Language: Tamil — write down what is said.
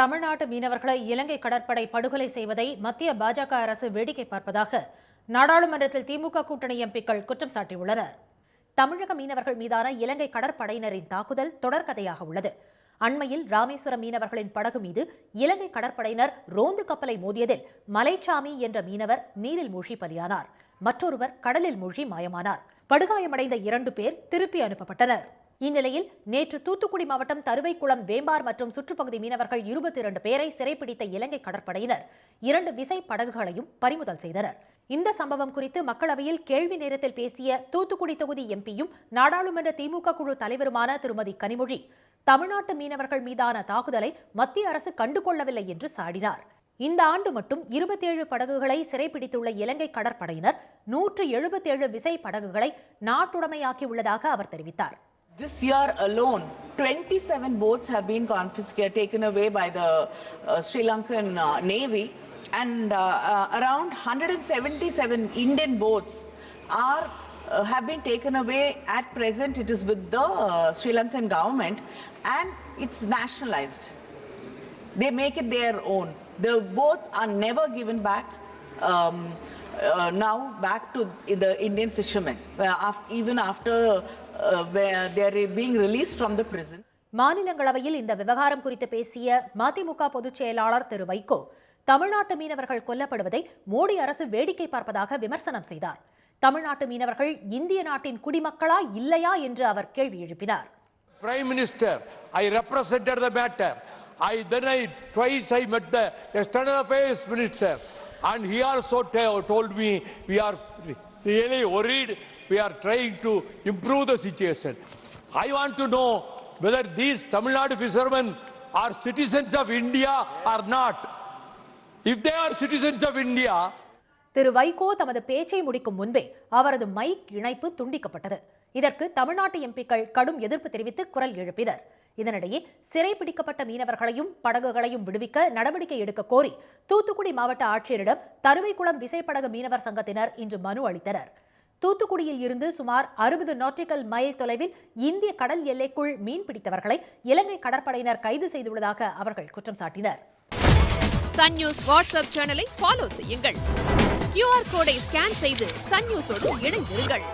தமிழ்நாட்டு மீனவர்களை இலங்கை கடற்படை படுகொலை செய்வதை மத்திய பாஜக அரசு வேடிக்கை பார்ப்பதாக நாடாளுமன்றத்தில் திமுக கூட்டணி எம்பிக்கள் குற்றம் சாட்டியுள்ளனர். தமிழக மீனவர்கள் மீதான இலங்கை கடற்படையினரின் தாக்குதல் தொடர்கதையாக உள்ளது. அண்மையில் ராமேஸ்வரம் மீனவர்களின் படகு மீது இலங்கை கடற்படையினர் ரோந்து கப்பலை மோதியதில் மலைச்சாமி என்ற மீனவர் நீரில் மூழ்கி பலியானார். மற்றொருவர் கடலில் மூழ்கி மாயமானார். படுகாயமடைந்த இரண்டு பேர் திருப்பி அனுப்பப்பட்டனர். இந்நிலையில் நேற்று தூத்துக்குடி மாவட்டம் தருவைக்குளம் வேம்பார் மற்றும் சுற்றுப்பகுதி மீனவர்கள் இருபத்தி இரண்டு பேரை சிறைப்பிடித்த இலங்கை கடற்படையினர் இரண்டு விசை படகுகளையும் பறிமுதல் செய்தனர். இந்த சம்பவம் குறித்து மக்களவையில் கேள்வி நேரத்தில் பேசிய தூத்துக்குடி தொகுதி எம்பியும் நாடாளுமன்ற திமுக குழு தலைவருமான திருமதி கனிமொழி தமிழ்நாட்டு மீனவர்கள் மீதான தாக்குதலை மத்திய அரசு கண்டுகொள்ளவில்லை என்று சாடினார். இந்த ஆண்டு மட்டும் இருபத்தேழு படகுகளை சிறைப்பிடித்துள்ள இலங்கை கடற்படையினர் நூற்று எழுபத்தேழு விசை படகுகளை நாட்டுடைமையாக்கியுள்ளதாக அவர் தெரிவித்தார். This year alone, 27 boats have been confiscated, taken away by the uh, Sri Lankan uh, Navy, and uh, uh, around 177 Indian boats are uh, have been taken away. At present, it is with the uh, Sri Lankan government, and it's nationalized. They make it their own. The boats are never given back. Um, uh, now back to the Indian fishermen, uh, even after uh, where they are being released from the prison. மாநிலங்களவையில் இந்த விவகாரம் குறித்து பேசிய மதிமுக பொதுச் செயலாளர் திரு வைகோ தமிழ்நாட்டு மீனவர்கள் கொல்லப்படுவதை மோடி அரசு வேடிக்கை பார்ப்பதாக விமர்சனம் செய்தார் தமிழ்நாட்டு மீனவர்கள் இந்திய நாட்டின் குடிமக்களா இல்லையா என்று அவர் கேள்வி எழுப்பினார் Prime Minister, I represented the matter. I then I twice I met the External Affairs Minister, and he also te- told me we are really worried. We are trying to improve the situation. I want to know whether these Tamil Nadu fishermen are citizens of India or not. If they are citizens of India, Thiru Vaiko தமது பேச்சை முடிக்கும் முன்பே அவரது மைக் இணைப்பு துண்டிக்கப்பட்டது இதற்கு தமிழ்நாட்டு எம்பிக்கள் கடும் எதிர்ப்பு தெரிவித்து குரல் எழுப்பினர் இதனிடையே சிறைப்பிடிக்கப்பட்ட மீனவர்களையும் படகுகளையும் விடுவிக்க நடவடிக்கை எடுக்க கோரி தூத்துக்குடி மாவட்ட ஆட்சியரிடம் தருவைக்குளம் விசைப்படகு மீனவர் சங்கத்தினர் இன்று மனு அளித்தனர் தூத்துக்குடியில் இருந்து சுமார் அறுபது நாட்டிக்கல் மைல் தொலைவில் இந்திய கடல் எல்லைக்குள் மீன் பிடித்தவர்களை இலங்கை கடற்படையினர் கைது செய்துள்ளதாக அவர்கள் குற்றம் சாட்டினர். சன் நியூஸ் வாட்ஸ்அப் சேனலை ஃபாலோ செய்யுங்கள். கியூஆர் கோடை ஸ்கேன் செய்து சன் நியூஸோடு இணைந்திருங்கள்.